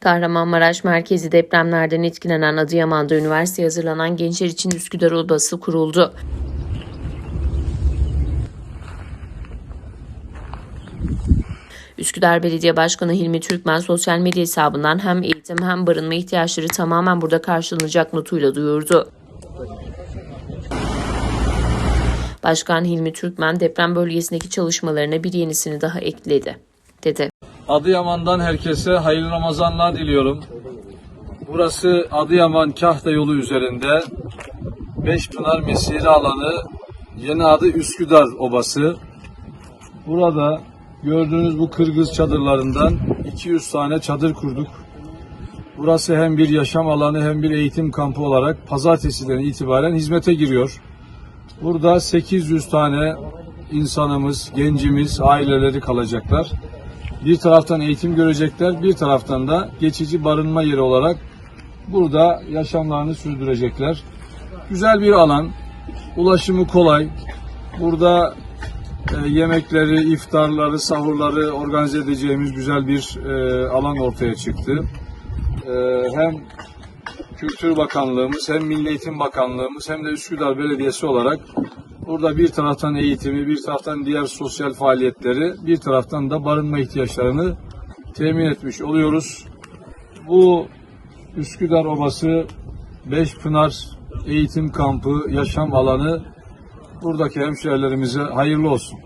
Kahramanmaraş merkezi depremlerden etkilenen Adıyaman'da üniversiteye hazırlanan gençler için Üsküdar Odası kuruldu. Üsküdar Belediye Başkanı Hilmi Türkmen sosyal medya hesabından hem eğitim hem barınma ihtiyaçları tamamen burada karşılanacak notuyla duyurdu. Başkan Hilmi Türkmen deprem bölgesindeki çalışmalarına bir yenisini daha ekledi, dedi. Adıyaman'dan herkese hayırlı Ramazanlar diliyorum. Burası Adıyaman Kahta yolu üzerinde Beşpınar Mesire alanı yeni adı Üsküdar Obası. Burada gördüğünüz bu Kırgız çadırlarından 200 tane çadır kurduk. Burası hem bir yaşam alanı hem bir eğitim kampı olarak pazartesiden itibaren hizmete giriyor. Burada 800 tane insanımız, gencimiz, aileleri kalacaklar. Bir taraftan eğitim görecekler, bir taraftan da geçici barınma yeri olarak burada yaşamlarını sürdürecekler. Güzel bir alan, ulaşımı kolay. Burada e, yemekleri, iftarları, sahurları organize edeceğimiz güzel bir e, alan ortaya çıktı. E, hem Kültür Bakanlığımız, hem Milli Eğitim Bakanlığımız hem de Üsküdar Belediyesi olarak burada bir taraftan eğitimi, bir taraftan diğer sosyal faaliyetleri, bir taraftan da barınma ihtiyaçlarını temin etmiş oluyoruz. Bu Üsküdar Obası Beşpınar Eğitim Kampı, yaşam alanı buradaki hemşehrilerimize hayırlı olsun.